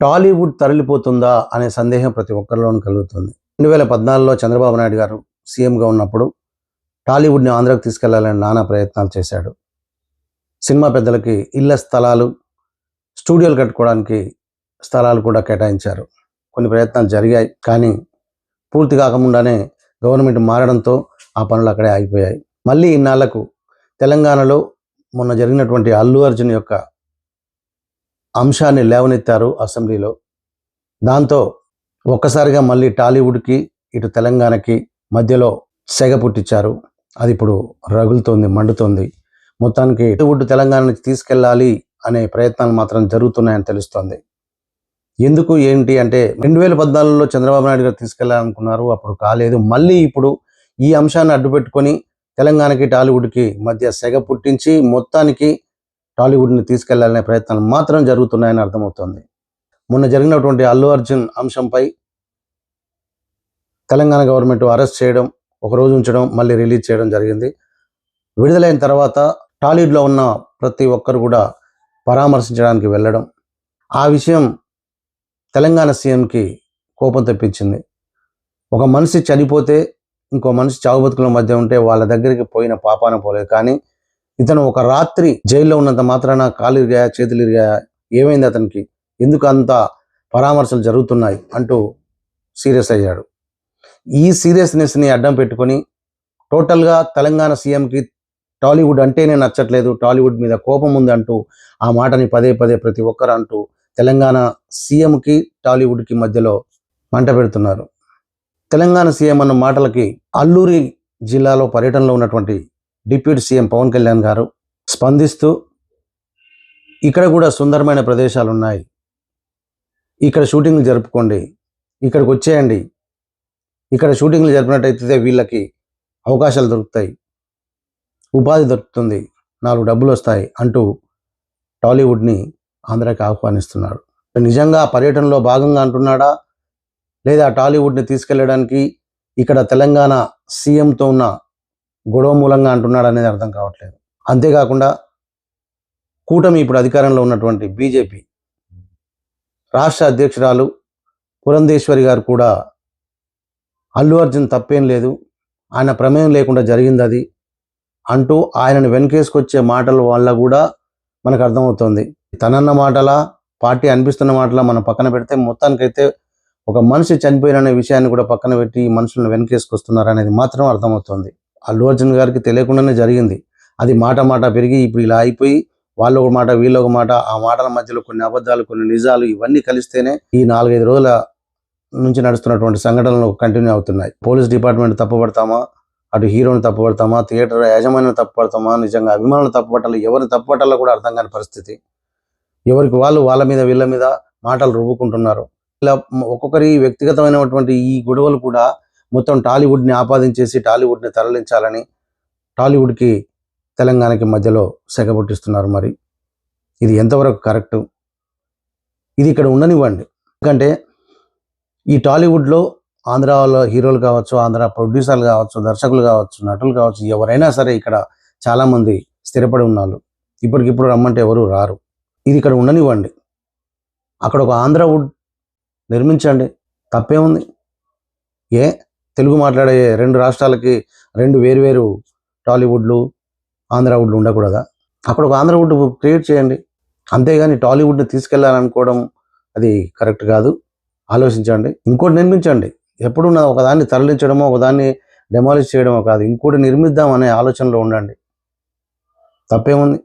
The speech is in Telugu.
టాలీవుడ్ తరలిపోతుందా అనే సందేహం ప్రతి ఒక్కరిలోనూ కలుగుతుంది. రెండు వేల పద్నాలుగులో చంద్రబాబు నాయుడు గారు సీఎంగా ఉన్నప్పుడు టాలీవుడ్ని ఆంధ్రకు తీసుకెళ్ళాలని నానా ప్రయత్నాలు చేశాడు. సినిమా పెద్దలకి ఇళ్ళ స్థలాలు స్టూడియోలు కట్టుకోవడానికి స్థలాలు కూడా కేటాయించారు. కొన్ని ప్రయత్నాలు జరిగాయి కానీ పూర్తి కాకముండానే గవర్నమెంట్ మారడంతో ఆ పనులు అక్కడే ఆగిపోయాయి. మళ్ళీ ఇన్నాళ్ళకు తెలంగాణలో మొన్న జరిగినటువంటి అల్లు అర్జున్ యొక్క అంశాన్ని లేవనెత్తారు అసెంబ్లీలో. దాంతో ఒక్కసారిగా మళ్ళీ టాలీవుడ్కి ఇటు తెలంగాణకి మధ్యలో సెగ పుట్టించారు అది ఇప్పుడు రగులుతోంది మండుతోంది. మొత్తానికి టాలీవుడ్ తెలంగాణ నుంచి తీసుకెళ్ళాలి అనే ప్రయత్నాలు మాత్రం జరుగుతున్నాయని తెలుస్తోంది. ఎందుకు ఏంటి అంటే రెండు వేల పద్నాలుగులో చంద్రబాబు నాయుడు గారు తీసుకెళ్ళాలనుకున్నారు అప్పుడు కాలేదు. మళ్ళీ ఇప్పుడు ఈ అంశాన్ని అడ్డుపెట్టుకొని తెలంగాణకి టాలీవుడ్కి మధ్య సెగ పుట్టించి మొత్తానికి టాలీవుడ్ని తీసుకెళ్ళాలనే ప్రయత్నాలు మాత్రం జరుగుతున్నాయని అర్థమవుతోంది. మొన్న జరిగినటువంటి అల్లు అర్జున్ అంశంపై తెలంగాణ గవర్నమెంట్ అరెస్ట్ చేయడం ఒక రోజు ఉంచడం మళ్ళీ రిలీజ్ చేయడం జరిగింది. విడుదలైన తర్వాత టాలీవుడ్లో ఉన్న ప్రతి ఒక్కరు కూడా పరామర్శించడానికి వెళ్ళడం ఆ విషయం తెలంగాణ సీఎంకి కోపం తెప్పించింది. ఒక మనిషి చనిపోతే ఇంకో మనిషి చావు బతుకుల మధ్య ఉంటే వాళ్ళ దగ్గరికి పోయిన పాపాన పోలేదు. కానీ ఇతను ఒక రాత్రి జైల్లో ఉన్నంత మాత్రాన కాలు ఇరిగాయా చేతులు ఇరిగాయా ఏమైంది అతనికి? ఎందుకు అంత పరామర్శలు జరుగుతున్నాయి? అంటూ సీరియస్ అయ్యాడు. ఈ సీరియస్నెస్ని అడ్డం పెట్టుకొని టోటల్గా తెలంగాణ సీఎంకి టాలీవుడ్ అంటేనే నచ్చట్లేదు టాలీవుడ్ మీద కోపం ఉంది అంటూ ఆ మాటని పదే పదే ప్రతి ఒక్కరు అంటూ తెలంగాణ సీఎంకి టాలీవుడ్కి మధ్యలో మంట పెడుతున్నారు. తెలంగాణ సీఎం అన్న మాటలకి అల్లూరి జిల్లాలో పర్యటనలో ఉన్నటువంటి డిప్యూటీ సీఎం పవన్ కళ్యాణ్ గారు స్పందిస్తూ ఇక్కడ కూడా సుందరమైన ప్రదేశాలు ఉన్నాయి ఇక్కడ షూటింగ్లు జరుపుకోండి. ఇక్కడికి వచ్చేయండి. ఇక్కడ షూటింగ్లు జరిపినట్టయితే వీళ్ళకి అవకాశాలు దొరుకుతాయి. ఉపాధి దొరుకుతుంది. నాలుగు డబ్బులు వస్తాయి అంటూ టాలీవుడ్ని ఆంధ్రాకి ఆహ్వానిస్తున్నాడు. నిజంగా పర్యటనలో భాగంగా అంటున్నాడా? లేదా టాలీవుడ్ని తీసుకెళ్ళడానికి ఇక్కడ తెలంగాణ సీఎంతో ఉన్న గొడవ మూలంగా అంటున్నాడు అనేది అర్థం కావట్లేదు. అంతేకాకుండా కూటమి ఇప్పుడు అధికారంలో ఉన్నటువంటి బీజేపీ రాష్ట్ర అధ్యక్షురాలు పురంధేశ్వరి గారు కూడా అల్లు అర్జున్ తప్పేం లేదు ఆయన ప్రమేయం లేకుండా జరిగింది అది అంటూ ఆయనను వెనకేసుకొచ్చే మాటల వల్ల కూడా మనకు అర్థమవుతుంది. తనన్న మాటలా పార్టీ అనిపిస్తున్న మాటలా మనం పక్కన పెడితే మొత్తానికైతే ఒక మనిషి చనిపోయిన విషయాన్ని కూడా పక్కన పెట్టి మనుషులను వెనకేసుకొస్తున్నారు అనేది మాత్రం అర్థమవుతుంది. అల్లు అర్జున్ గారికి తెలియకుండానే జరిగింది. అది మాట మాట పెరిగి ఇప్పుడు ఇలా అయిపోయి వాళ్ళు ఒక మాట వీళ్ళు ఒక మాట ఆ మాటల మధ్యలో కొన్ని అబద్ధాలు కొన్ని నిజాలు ఇవన్నీ కలిస్తేనే ఈ నాలుగైదు రోజుల నుంచి నడుస్తున్నటువంటి సంఘటనలు కంటిన్యూ అవుతున్నాయి. పోలీస్ డిపార్ట్మెంట్ తప్పుపడతామా? అటు హీరోని తప్పుపడతామా? థియేటర్ యాజమాన్యం తప్పుపడతామా? నిజంగా అభిమానులు తప్పుపట్టాలి? ఎవరిని తప్పుపట్టాలో కూడా అర్థం కాని పరిస్థితి. ఎవరికి వాళ్ళు వాళ్ళ మీద వీళ్ళ మీద మాటలు రువ్వుకుంటున్నారు ఇలా ఒక్కొక్కరి వ్యక్తిగతమైనటువంటి ఈ గొడవలు కూడా మొత్తం టాలీవుడ్ని ఆపాదించేసి టాలీవుడ్ని తరలించాలని టాలీవుడ్కి తెలంగాణకి మధ్యలో సెగ పుట్టిస్తున్నారు మరి. ఇది ఎంతవరకు కరెక్టు? ఇది ఇక్కడ ఉండనివ్వండి. ఎందుకంటే ఈ టాలీవుడ్లో ఆంధ్రాలో హీరోలు కావచ్చు ఆంధ్ర ప్రొడ్యూసర్లు కావచ్చు దర్శకులు కావచ్చు నటులు కావచ్చు ఎవరైనా సరే ఇక్కడ చాలామంది స్థిరపడి ఉన్నారు. ఇప్పటికిప్పుడు రమ్మంటే ఎవరు రారు. ఇది ఇక్కడ ఉండనివ్వండి. అక్కడ ఒక ఆంధ్ర వుడ్ నిర్మించండి. తప్పేముంది ఏ? తెలుగు మాట్లాడే రెండు రాష్ట్రాలకి రెండు వేరువేరు టాలీవుడ్లు ఆంధ్ర వుడ్లు ఉండకూడదా? అక్కడ ఒక ఆంధ్రవుడ్ క్రియేట్ చేయండి. అంతేగాని టాలీవుడ్ని తీసుకెళ్ళాలనుకోవడం అది కరెక్ట్ కాదు. ఆలోచించండి. ఇంకోటి నిర్మించండి. ఎప్పుడు నా ఒకదాన్ని తరలించడమో ఒకదాన్ని డెమాలిష్ చేయడమో కాదు. ఇంకోటి నిర్మిద్దాం అనే ఆలోచనలో ఉండండి. తప్పేముంది?